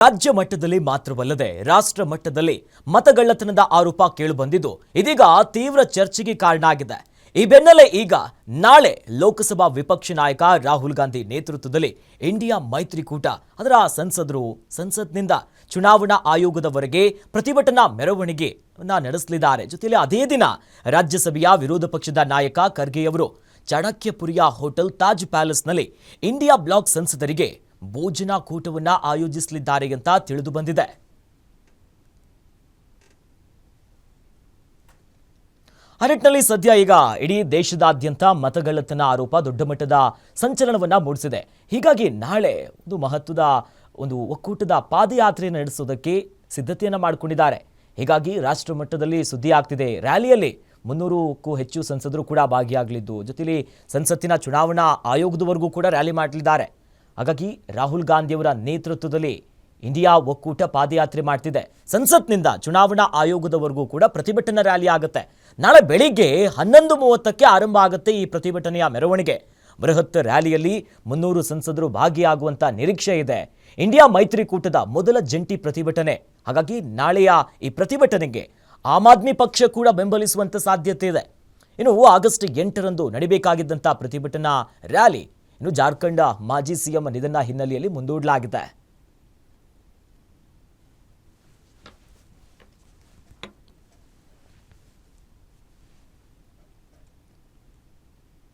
ರಾಜ್ಯ ಮಟ್ಟದಲ್ಲಿ ಮಾತ್ರವಲ್ಲದೆ ರಾಷ್ಟ್ರ ಮಟ್ಟದಲ್ಲಿ ಮತಗಳ್ಳತನದ ಆರೋಪ ಕೇಳಿಬಂದಿದ್ದು ಇದೀಗ ತೀವ್ರ ಚರ್ಚೆಗೆ ಕಾರಣ ಆಗಿದೆ ಈ ಬೆನ್ನಲ್ಲೇ ಈಗ ನಾಳೆ ಲೋಕಸಭಾ ವಿಪಕ್ಷ ನಾಯಕ ರಾಹುಲ್ ಗಾಂಧಿ ನೇತೃತ್ವದಲ್ಲಿ ಇಂಡಿಯಾ ಮೈತ್ರಿಕೂಟ, ಅದರ ಸಂಸದರು ಸಂಸತ್ನಿಂದ ಚುನಾವಣಾ ಆಯೋಗದವರೆಗೆ ಪ್ರತಿಭಟನಾ ಮೆರವಣಿಗೆ ನಡೆಸಲಿದ್ದಾರೆ. ಜೊತೆಯಲ್ಲಿ ಅದೇ ದಿನ ರಾಜ್ಯಸಭೆಯ ವಿರೋಧ ಪಕ್ಷದ ನಾಯಕ ಖರ್ಗೆಯವರು ಚಾಣಕ್ಯಪುರಿಯ ಹೋಟೆಲ್ ತಾಜ್ ಪ್ಯಾಲೇಸ್ನಲ್ಲಿ ಇಂಡಿಯಾ ಬ್ಲಾಕ್ ಸಂಸದರಿಗೆ ಭೋಜನ ಕೂಟವನ್ನು ಆಯೋಜಿಸಲಿದ್ದಾರೆ ಅಂತ ತಿಳಿದು ಬಂದಿದೆ. ಆ ಸದ್ಯ ಈಗ ಇಡೀ ದೇಶದಾದ್ಯಂತ ಮತಗಳ್ಳತನ ಆರೋಪ ದೊಡ್ಡ ಮಟ್ಟದ ಸಂಚಲನವನ್ನ ಮೂಡಿಸಿದೆ. ಹೀಗಾಗಿ ನಾಳೆ ಒಂದು ಮಹತ್ವದ, ಒಂದು ಒಕ್ಕೂಟದ ಪಾದಯಾತ್ರೆ ನಡೆಸೋದಕ್ಕೆ ಸಿದ್ಧತೆಯನ್ನ ಮಾಡಿಕೊಂಡಿದ್ದಾರೆ. ಹೀಗಾಗಿ ರಾಷ್ಟ್ರ ಮಟ್ಟದಲ್ಲಿ ಸುದ್ದಿ ಆಗ್ತಿದೆ. ರ್ಯಾಲಿಯಲ್ಲಿ ಮುನ್ನೂರಕ್ಕೂ ಹೆಚ್ಚು ಸಂಸದರು ಕೂಡ ಭಾಗಿಯಾಗಲಿದ್ದು, ಜೊತೆಲಿ ಸಂಸತ್ತಿನ ಚುನಾವಣಾ ಆಯೋಗದವರೆಗೂ ಕೂಡ ರ್ಯಾಲಿ ಮಾಡಲಿದ್ದಾರೆ. ಹಾಗಾಗಿ ರಾಹುಲ್ ಗಾಂಧಿಯವರ ನೇತೃತ್ವದಲ್ಲಿ ಇಂಡಿಯಾ ಒಕ್ಕೂಟ ಪಾದಯಾತ್ರೆ ಮಾಡ್ತಿದೆ. ಸಂಸತ್ನಿಂದ ಚುನಾವಣಾ ಆಯೋಗದವರೆಗೂ ಕೂಡ ಪ್ರತಿಭಟನಾ ರ್ಯಾಲಿ ಆಗುತ್ತೆ. ನಾಳೆ ಬೆಳಿಗ್ಗೆ ಹನ್ನೊಂದು ಮೂವತ್ತಕ್ಕೆ ಆರಂಭ ಆಗುತ್ತೆ ಈ ಪ್ರತಿಭಟನೆಯ ಮೆರವಣಿಗೆ. ಬೃಹತ್ ರ್ಯಾಲಿಯಲ್ಲಿ ಮುನ್ನೂರು ಸಂಸದರು ಭಾಗಿಯಾಗುವಂತ ನಿರೀಕ್ಷೆ ಇದೆ. ಇಂಡಿಯಾ ಮೈತ್ರಿಕೂಟದ ಮೊದಲ ಜಂಟಿ ಪ್ರತಿಭಟನೆ. ಹಾಗಾಗಿ ನಾಳೆಯ ಈ ಪ್ರತಿಭಟನೆಗೆ ಆಮ್ ಆದ್ಮಿ ಪಕ್ಷ ಕೂಡ ಬೆಂಬಲಿಸುವಂತ ಸಾಧ್ಯತೆ ಇದೆ. ಇನ್ನು ಆಗಸ್ಟ್ ಎಂಟರಂದು ನಡಿಬೇಕಾಗಿದ್ದಂಥ ಪ್ರತಿಭಟನಾ ರ್ಯಾಲಿ ಇನ್ನು ಜಾರ್ಖಂಡ್ ಮಾಜಿ ಸಿಎಂ ನಿಧನ ಹಿನ್ನೆಲೆಯಲ್ಲಿ ಮುಂದೂಡಲಾಗಿದೆ.